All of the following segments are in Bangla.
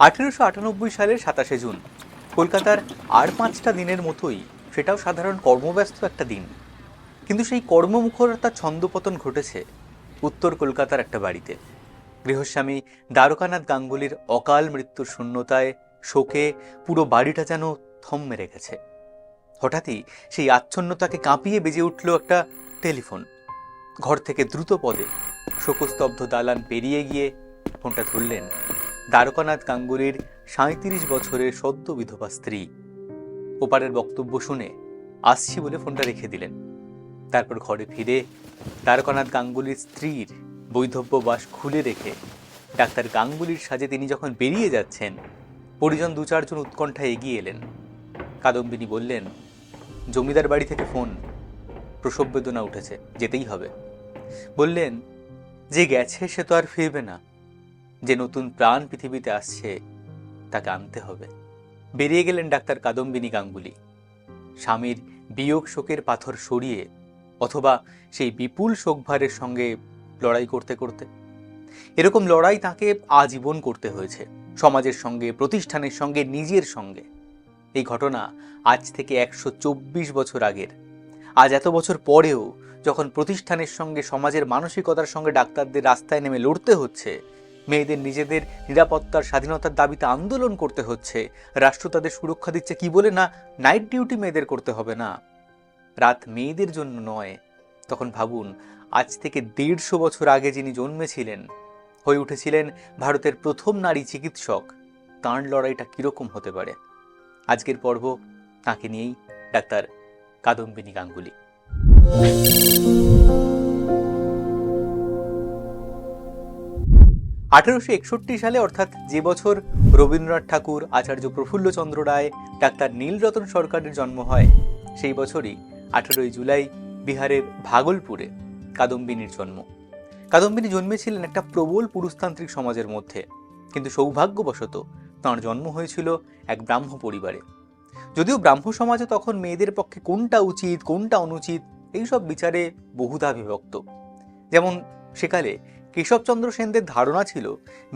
আঠেরোশো আটানব্বই সালের সাতাশে জুন। কলকাতার আর পাঁচটা দিনের মতোই সেটাও সাধারণ কর্মব্যস্ত একটা দিন। কিন্তু সেই কর্মমুখরতার ছন্দপতন ঘটেছে উত্তর কলকাতার একটা বাড়িতে। গৃহস্বামী দ্বারকানাথ গাঙ্গুলির অকাল মৃত্যুর শূন্যতায় শোকে পুরো বাড়িটা যেন থম মেরে গেছে। হঠাৎই সেই আচ্ছন্নতাকে কাঁপিয়ে বেজে উঠল একটা টেলিফোন। ঘর থেকে দ্রুত পদে শোকস্তব্ধ দালান পেরিয়ে গিয়ে ফোনটা ধরলেন দ্বারকানাথ গাঙ্গুলির সাঁত্রিশ বছরের সদ্য বিধবা স্ত্রী। ওপারের বক্তব্য শুনে আসছি বলে ফোনটা রেখে দিলেন। তারপর ঘরে ফিরে দ্বারকানাথ গাঙ্গুলির স্ত্রীর বৈধব্য বাস খুলে রেখে ডাক্তার গাঙ্গুলির সাজে তিনি যখন বেরিয়ে যাচ্ছেন, পরিজন দু চারজন উৎকণ্ঠায় এগিয়ে এলেন। কাদম্বিনী বললেন, জমিদার বাড়ি থেকে ফোন। প্রসব বেদনা উঠেছে, যেতেই হবে। বললেন, যে গেছে সে তো আর ফিরবে না। যে নতুন প্রাণ পৃথিবীতে আসছে, তাকে আনতে হবে। বেরিয়ে গেলেন ডাক্তার কাদম্বিনী গাঙ্গুলি। স্বামীর বিয়োগ শোকের পাথর সরিয়ে অথবা সেই বিপুল শোকভারের সঙ্গে লড়াই করতে করতে। এরকম লড়াই তাকে আজীবন করতে হয়েছে, সমাজের সঙ্গে, প্রতিষ্ঠানের সঙ্গে, নিজের সঙ্গে। এই ঘটনা আজ থেকে একশো চব্বিশ বছর আগের। আজ এত বছর পরেও যখন প্রতিষ্ঠানের সঙ্গে, সমাজের মানসিকতার সঙ্গে ডাক্তারদের রাস্তায় নেমে লড়তে হচ্ছে মেয়েদের নিজেদের নিরাপত্তার স্বাধীনতার দাবিতে আন্দোলন করতে হচ্ছে। রাষ্ট্র তাদের সুরক্ষা দিচ্ছে কি বলে না নাইট ডিউটি মেয়েদের করতে হবে না। রাত মেয়েদের জন্য নয়। তখন ভাবুন, আজ থেকে দেড়শো বছর আগে যিনি জন্মেছিলেন, হয়ে উঠেছিলেন ভারতের প্রথম নারী চিকিৎসক। তাঁর লড়াইটা কীরকম হতে পারে? আজকের পর্ব তাকে নিয়েই, ডাক্তার কাদম্বিনী গাঙ্গুলি। আঠেরোশো সালে, অর্থাৎ যে বছর রবীন্দ্রনাথ ঠাকুর, আচার্য প্রফুল্লচন্দ্র রায়, ডাক্তার নীলরতন সরকারের জন্ম হয়, সেই বছরই আঠেরোই জুলাই বিহারের ভাগলপুরে কাদম্বিনীর জন্ম। কাদম্বিনী জন্মেছিলেন একটা প্রবল পুরুষতান্ত্রিক সমাজের মধ্যে, কিন্তু সৌভাগ্যবশত তাঁর জন্ম হয়েছিল এক ব্রাহ্ম পরিবারে। যদিও ব্রাহ্ম সমাজে তখন মেয়েদের পক্ষে কোনটা উচিত, কোনটা অনুচিত, এইসব বিচারে বহুধা বিভক্ত। যেমন সেকালে কেশবচন্দ্র সেনদের ধারণা ছিল,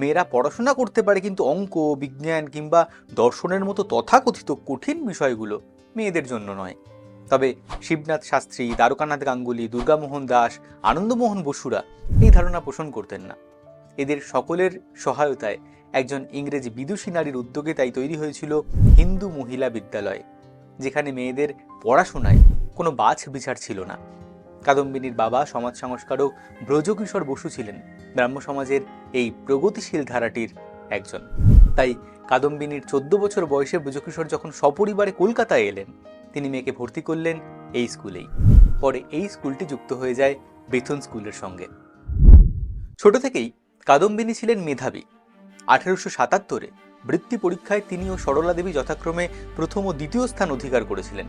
মেয়েরা পড়াশোনা করতে পারে কিন্তু অঙ্ক, বিজ্ঞান কিংবা দর্শনের মতো তথাকথিত কঠিন বিষয়গুলো মেয়েদের জন্য নয়। তবে শিবনাথ শাস্ত্রী, দ্বারকানাথ গাঙ্গুলি, দুর্গামোহন দাস, আনন্দমোহন বসুরা এই ধারণা পোষণ করতেন না। এদের সকলের সহায়তায় একজন ইংরেজি বিদুষী নারীর উদ্যোগে তাই তৈরি হয়েছিল হিন্দু মহিলা বিদ্যালয়, যেখানে মেয়েদের পড়াশোনায় কোনো বাছ বিচার ছিল না। কাদম্বিনীর বাবা, সমাজ সংস্কারক ব্রজকিশোর বসু ছিলেন ব্রাহ্ম সমাজের এই প্রগতিশীল ধারাটির একজন। তাই কাদম্বিনীর চোদ্দ বছর বয়সে ব্রজকিশোর যখন সপরিবারে কলকাতায় এলেন, তিনি মেয়েকে ভর্তি করলেন এই স্কুলেই। পরে এই স্কুলটি যুক্ত হয়ে যায় বেথুন স্কুলের সঙ্গে। ছোট থেকেই কাদম্বিনী ছিলেন মেধাবী। আঠেরোশো সাতাত্তরে বৃত্তি পরীক্ষায় তিনি ও সরলা দেবী যথাক্রমে প্রথম ও দ্বিতীয় স্থান অধিকার করেছিলেন।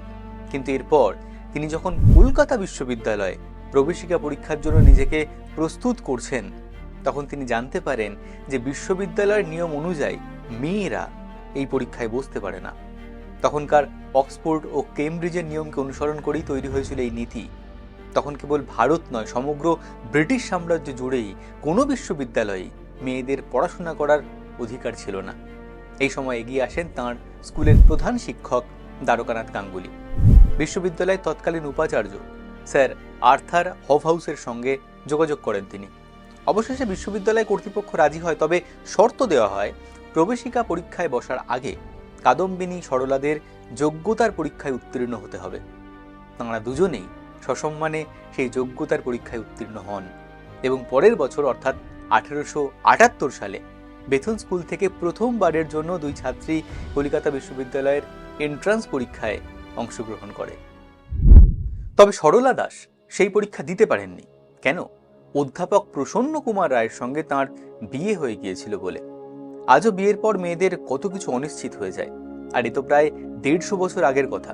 কিন্তু এরপর তিনি যখন কলকাতা বিশ্ববিদ্যালয়ে প্রবেশিকা পরীক্ষার জন্য নিজেকে প্রস্তুত করছেন, তখন তিনি জানতে পারেন যে বিশ্ববিদ্যালয়ের নিয়ম অনুযায়ী মেয়েরা এই পরীক্ষায় বসতে পারে না। তখনকার অক্সফোর্ড ও কেমব্রিজের নিয়মকে অনুসরণ করেই তৈরি হয়েছিল এই নীতি। তখন কেবল ভারত নয়, সমগ্র ব্রিটিশ সাম্রাজ্য জুড়েই কোনো বিশ্ববিদ্যালয়েই মেয়েদের পড়াশোনা করার অধিকার ছিল না। এই সময় এগিয়ে আসেন তাঁর স্কুলের প্রধান শিক্ষক দ্বারকানাথ গাঙ্গুলি। বিশ্ববিদ্যালয়ের তৎকালীন উপাচার্য, স্যার আর্থার হফহাউসের সঙ্গে যোগাযোগ করেন তিনি। অবশেষে বিশ্ববিদ্যালয় কর্তৃপক্ষ রাজি হয়, তবে শর্ত দেওয়া হয়, প্রবেশিকা পরীক্ষায় বসার আগে কাদম্বিনী সরলাদের যোগ্যতার পরীক্ষায় উত্তীর্ণ হতে হবে। তাঁরা দুজনেই সসম্মানে সেই যোগ্যতার পরীক্ষায় উত্তীর্ণ হন এবং পরের বছর, অর্থাৎ আঠেরোশো আটাত্তর সালে বেথুন স্কুল থেকে প্রথমবারের জন্য দুই ছাত্রী কলিকাতা বিশ্ববিদ্যালয়ের এন্ট্রান্স পরীক্ষায় অংশগ্রহণ করে। তবে সরলা দাস সেই পরীক্ষা দিতে পারেননি। কেন? অধ্যাপক প্রসন্ন কুমার রায়ের সঙ্গে তার বিয়ে হয়ে গিয়েছিল বলে। আজও বিয়ের পর মেয়েদের কত কিছু অনিশ্চিত হয়ে যায়। আর এ তো প্রায় দেড়শো বছর আগের কথা।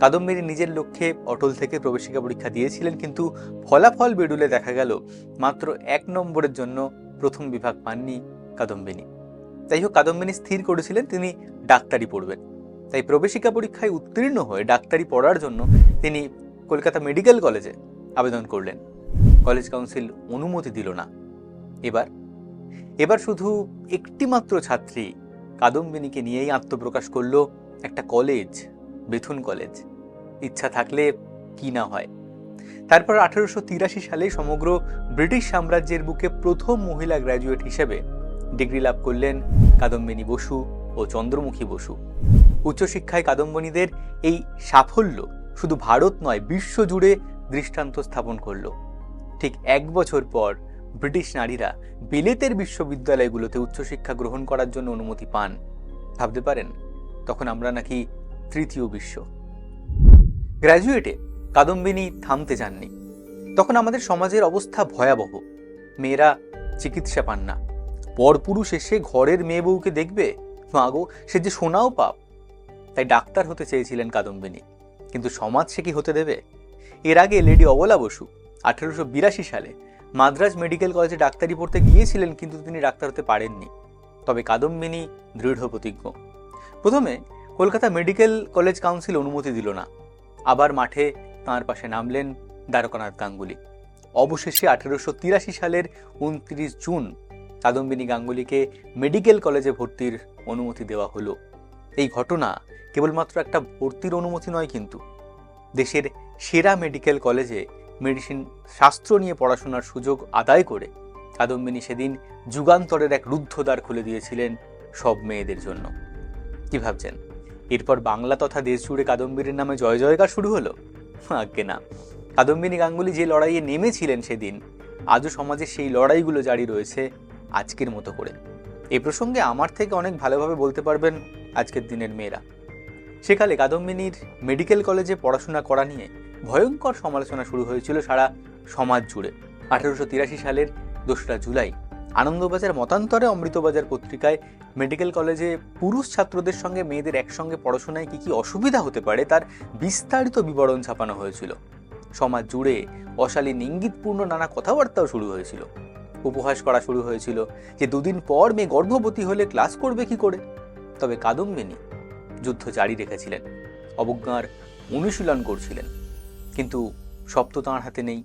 কাদম্বিনী নিজের লক্ষ্যে অটল থেকে প্রবেশিকা পরীক্ষা দিয়েছিলেন কিন্তু ফলাফল বেডুলে দেখা গেল মাত্র এক নম্বরের জন্য প্রথম বিভাগ পাননি কাদম্বিনী যাই হোক কাদম্বিনী স্থির করেছিলেন, তিনি ডাক্তারি পড়বেন। তাই প্রবেশিকা পরীক্ষায় উত্তীর্ণ হয়ে ডাক্তারি পড়ার জন্য তিনি কলকাতা মেডিকেল কলেজে আবেদন করলেন। কলেজ কাউন্সিল অনুমতি দিল না। এবার এবার শুধু একটিমাত্র ছাত্রী কাদম্বিনীকে নিয়েই আত্মপ্রকাশ করল একটা কলেজ, বেথুন কলেজ। ইচ্ছা থাকলে কি না হয়। তারপর আঠারোশো তিরাশি সালে সমগ্র ব্রিটিশ সাম্রাজ্যের বুকে প্রথম মহিলা গ্র্যাজুয়েট হিসেবে ডিগ্রি লাভ করলেন কাদম্বিনী বসু ও চন্দ্রমুখী বসু। উচ্চশিক্ষায় কাদম্বনীদের এই সাফল্য শুধু ভারত নয়, বিশ্ব জুড়ে দৃষ্টান্ত স্থাপন করল। ঠিক এক বছর পর ব্রিটিশ নারীরা বিলেতের বিশ্ববিদ্যালয়গুলোতে উচ্চশিক্ষা গ্রহণ করার জন্য অনুমতি পান। ভাবতে পারেন, তখন আমরা নাকি তৃতীয় বিশ্ব। গ্র্যাজুয়েটে কাদম্বিনী থামতে যাননি। তখন আমাদের সমাজের অবস্থা ভয়াবহ। মেয়েরা চিকিৎসা পান না। পরপুরুষ এসে ঘরের মেয়ে বউকে দেখবে মাগো সে যে সোনাও পাপ। তাই ডাক্তার হতে চেয়েছিলেন কাদম্বিনী। কিন্তু সমাজ সে কি হতে দেবে? এর আগে লেডি অবলা বসু, আঠারোশো বিরাশি সালে মাদ্রাজ মেডিকেল কলেজে ডাক্তারি পড়তে গিয়েছিলেন কিন্তু তিনি ডাক্তার হতে পারেননি। তবে কাদম্বিনী দৃঢ় প্রতিজ্ঞ। প্রথমে কলকাতা মেডিকেল কলেজ কাউন্সিল অনুমতি দিল না। আবার মাঠে তাঁর পাশে নামলেন দ্বারকানাথ গাঙ্গুলি। অবশেষে আঠেরোশো তিরাশি সালের উনত্রিশ জুন কাদম্বিনী গাঙ্গুলিকে মেডিকেল কলেজে ভর্তির অনুমতি দেওয়া হলো। এই ঘটনা কেবলমাত্র একটা ভর্তির অনুমতি নয় কিন্তু। দেশের সেরা মেডিকেল কলেজে মেডিসিন শাস্ত্র নিয়ে পড়াশোনার সুযোগ আদায় করে কাদম্বিনী সেদিন যুগান্তরের এক রুদ্ধদ্বার খুলে দিয়েছিলেন সব মেয়েদের জন্য। কি ভাবছেন? এরপর বাংলা তথা দেশ জুড়ে কাদম্বিনীর নামে জয় জয়কার শুরু হলো? আজ্ঞে না। কাদম্বিনী গাঙ্গুলি যে লড়াইয়ে নেমেছিলেন সেদিন, আজও সমাজে সেই লড়াইগুলো জারি রয়েছে আজকের মতো করে। এ প্রসঙ্গে আমার থেকে অনেক ভালোভাবে বলতে পারবেন আজকের দিনের মেয়েরা। সেকালে কাদম্বিনীর মেডিকেল কলেজে পড়াশোনা করা নিয়ে ভয়ঙ্কর সমালোচনা শুরু হয়েছিল সারা সমাজ জুড়ে। আঠেরোশো তিরাশি সালের দোসরা জুলাই আনন্দবাজার মতান্তরে অমৃতবাজার পত্রিকায় মেডিকেল কলেজে পুরুষ ছাত্রদের সঙ্গে মেয়েদের একসঙ্গে পড়াশোনায় কি কি অসুবিধা হতে পারে তার বিস্তারিত বিবরণ ছাপানো হয়েছিল। সমাজ জুড়ে অশালীন ইঙ্গিতপূর্ণ নানা কথাবার্তাও শুরু হয়েছিল। উপহাস করা শুরু হয়েছিল যে দুদিন পর মেয়ে গর্ভবতী হলে ক্লাস করবে কি করে? তবে কাদম্বিনী যুদ্ধ জারি রেখেছিলেন। অবজ্ঞার অনুশীলন করছিলেন। কিন্তু সব তো তাঁর হাতে নেই।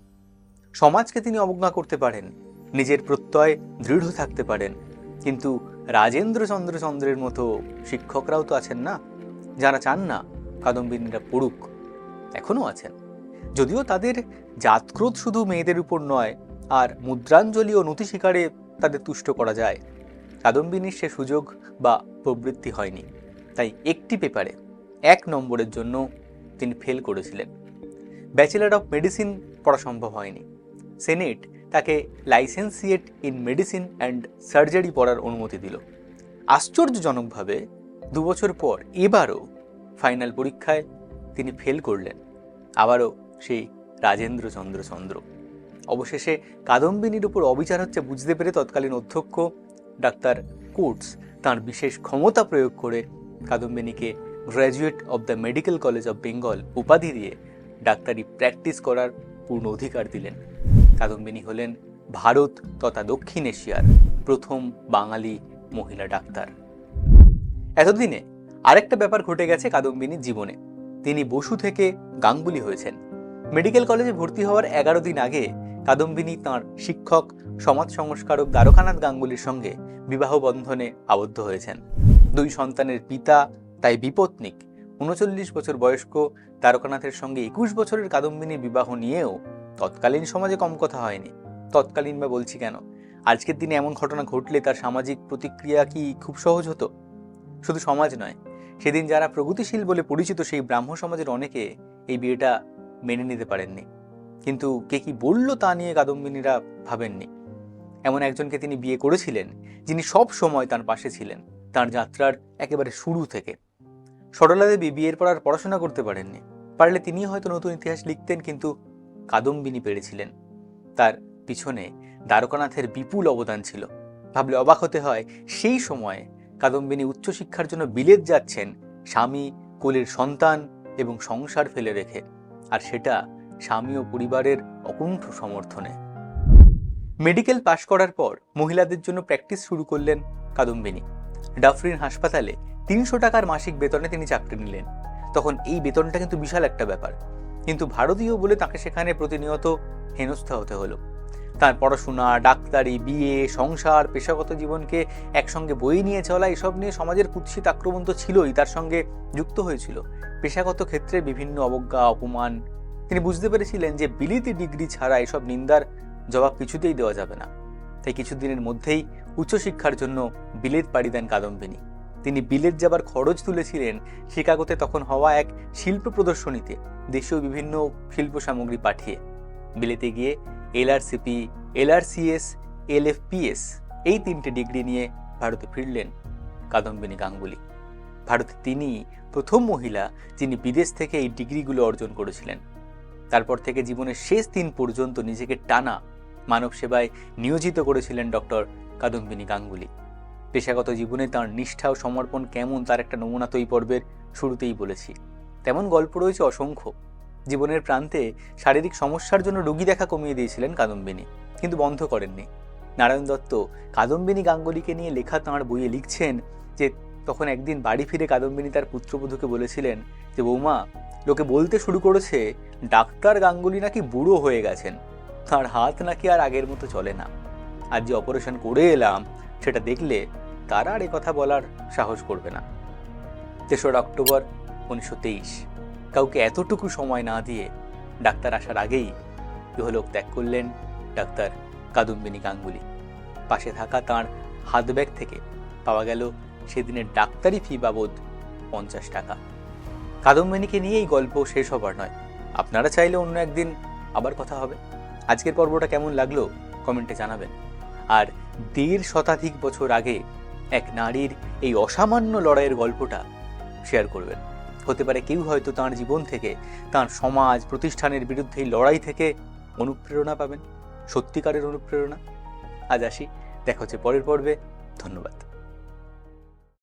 সমাজকে তিনি অবজ্ঞা করতে পারেন, নিজের প্রত্যয় দৃঢ় থাকতে পারেন। কিন্তু রাজেন্দ্রচন্দ্র চন্দ্রের মতো শিক্ষকরাও তো আছেন না। যারা চান না কাদম্বিনীরা পড়ুক, এখনও আছেন। যদিও তাদের জাতক্রোধ শুধু মেয়েদের উপর নয়, আর মুদ্রাঞ্জলি ও নথি শিকারে তাদের তুষ্ট করা যায়। কাদম্বিনীর সে সুযোগ বা প্রবৃত্তি হয়নি। তাই একটি পেপারে এক নম্বরের জন্য তিনি ফেল করেছিলেন। ব্যাচেলার অফ মেডিসিন পড়া সম্ভব হয়নি। সেনেট তাকে licentiate in medicine and surgery পড়ার অনুমতি দিল। আশ্চর্যজনকভাবে দু বছর পর এবারও ফাইনাল পরীক্ষায় তিনি ফেল করলেন। আবারও সেই রাজেন্দ্র চন্দ্র চন্দ্র। অবশেষে কাদম্বিনীর উপর অবিচার হচ্ছে বুঝতে পেরে তৎকালীন অধ্যক্ষ ডাক্তার কোটস তার বিশেষ ক্ষমতা প্রয়োগ করে কাদম্বিনীকে graduate of the medical college of Bengal উপাধি দিয়ে ডাক্তারি প্র্যাকটিস করার পূর্ণ অধিকার দিলেন। কাদম্বিনী হলেন ভারত তথা দক্ষিণ এশিয়ার প্রথম বাঙালি মহিলা ডাক্তার। এতদিনে আরেকটা ব্যাপার ঘটে গেছে কাদম্বিনীর জীবনে। তিনি বসু থেকে গাঙ্গুলি হয়েছেন। মেডিকেল কলেজে ভর্তি হওয়ার এগারো দিন আগে কাদম্বিনী তাঁর শিক্ষক, সমাজ সংস্কারক দ্বারকানাথ গাঙ্গুলির সঙ্গে বিবাহ বন্ধনে আবদ্ধ হয়েছেন। দুই সন্তানের পিতা তাই বিপত্নিক। উনচল্লিশ বছর বয়স্ক দ্বারকানাথের সঙ্গে একুশ বছরের কাদম্বিনীর বিবাহ নিয়েও তৎকালীন সমাজে কম কথা হয়নি। তৎকালীন বা বলছি কেন? আজকের দিনে এমন ঘটনা ঘটলে তার সামাজিক প্রতিক্রিয়া কি খুব সহজ হতো? শুধু সমাজ নয়, সেদিন যারা প্রগতিশীল বলে পরিচিত সেই ব্রাহ্ম সমাজের অনেকে এই বিয়েটা মেনে নিতে পারেননি। কিন্তু কে কি বলল তা নিয়ে কাদম্বিনীরা ভাবেননি। এমন একজনকে তিনি বিয়ে করেছিলেন, যিনি সব সময় তার পাশে ছিলেন, তার যাত্রার একেবারে শুরু থেকে। সরলা দেবী বিয়ের পর আর পড়াশোনা করতে পারেননি। পারলে তিনি হয়তো নতুন ইতিহাস লিখতেন, কিন্তু কাদম্বিনী পেরেছিলেন। তার পিছনে দ্বারকানাথের বিপুল অবদান ছিল। ভাবলে অবাক হতে হয়, সেই সময়ে কাদম্বিনী উচ্চশিক্ষার জন্য বিলেত যাচ্ছেন স্বামী, কোলের সন্তান এবং সংসার ফেলে রেখে। আর সেটা স্বামী ও পরিবারের অকুণ্ঠ সমর্থনে। মেডিকেল পাশ করার পর মহিলাদের জন্য প্র্যাকটিস শুরু করলেন কাদম্বিনী। ডাফরিন হাসপাতালে তিনশো টাকার মাসিক বেতনে তিনি চাকরি নিলেন। তখন এই বেতনটা কিন্তু বিশাল একটা ব্যাপার। কিন্তু ভারতীয় বলে তাকে সেখানে প্রতিনিয়ত হেনস্থা হতে হলো। তার পড়াশোনা, ডাক্তারি, বিয়ে, সংসার, পেশাগত জীবনকে একসঙ্গে বই নিয়ে চলা, এসব নিয়ে সমাজের কুৎসিত আক্রমণ তো ছিলই, তার সঙ্গে যুক্ত হয়েছিল। পেশাগত ক্ষেত্রে বিভিন্ন অবজ্ঞা, অপমান, তিনি বুঝতে পেরেছিলেন যে বিলিতি ডিগ্রি ছাড়া এসব নিন্দার জবাব কিছুতেই দেওয়া যাবে না। তাই কিছুদিনের মধ্যেই উচ্চশিক্ষার জন্য বিলেত পাড়ি দেন কাদম্বিনী। তিনি বিলেত যাবার খরচ তুলেছিলেন শিকাগোতে তখন হওয়া এক শিল্প প্রদর্শনীতে দেশীয় বিভিন্ন শিল্প সামগ্রী পাঠিয়ে। বিলেতে গিয়ে এলআরসিপি এলআরসিএস এলএফপিএস এই তিনটে ডিগ্রি নিয়ে ভারতে ফিরলেন কাদম্বিনী গাঙ্গুলি। ভারতে তিনি প্রথম মহিলা যিনি বিদেশ থেকে এই ডিগ্রিগুলো অর্জন করেছিলেন। তারপর থেকে জীবনের শেষ দিন পর্যন্ত নিজেকে টানা মানব সেবায় নিয়োজিত করেছিলেন ডক্টর কাদম্বিনী গাঙ্গুলি। পেশাগত জীবনে তার নিষ্ঠা ও সমর্পণ কেমন তার একটা নমুনা তো এই পর্বের শুরুতেই বলেছি। তেমন গল্প রয়েছে অসংখ্য। জীবনের প্রান্তে শারীরিক সমস্যার জন্য রোগী দেখা কমিয়ে দিয়েছিলেন কাদম্বিনী, কিন্তু বন্ধ করেননি। নারায়ণ দত্ত কাদম্বিনী গাঙ্গুলিকে নিয়ে লেখা তাঁর বইয়ে লিখছেন যে তখন একদিন বাড়ি ফিরে কাদম্বিনী তার পুত্রবধূকে বলেছিলেন যে, বৌমা, লোকে বলতে শুরু করেছে, ডাক্তার গাঙ্গুলি নাকি বুড়ো হয়ে গেছেন। তার হাত নাকি আর আগের মতো চলে না। আর যে অপারেশন করে এলাম, সেটা দেখলে তারা আর কথা বলার সাহস করবে না। তেসরা অক্টোবর উনিশশো তেইশ। কাউকে এতটুকু সময় না দিয়ে ডাক্তার আসার আগেই ইহলোক ত্যাগ করলেন ডাক্তার কাদম্বিনী গাঙ্গুলি। পাশে থাকা তার হাত ব্যাগ থেকে পাওয়া গেল সেদিনের ডাক্তারি ফি বাবদ পঞ্চাশ টাকা। কাদম্বিনীকে নিয়ে এই গল্প শেষ হবার নয়। আপনারা চাইলে অন্য একদিন আবার কথা হবে। আজকের পর্বটা কেমন লাগল কমেন্টে জানাবেন। আর দেড় শতাধিক বছর আগে এক নারীর এই অসামান্য লড়াইয়ের গল্পটা শেয়ার করবেন। হতে পারে কেউ হয়তো তার জীবন থেকে, তার সমাজ প্রতিষ্ঠানের বিরুদ্ধে লড়াই থেকে অনুপ্রেরণা পাবেন। সত্যিকারের অনুপ্রেরণা। আজ আসি, দেখা হচ্ছে পরের পর্বে। ধন্যবাদ।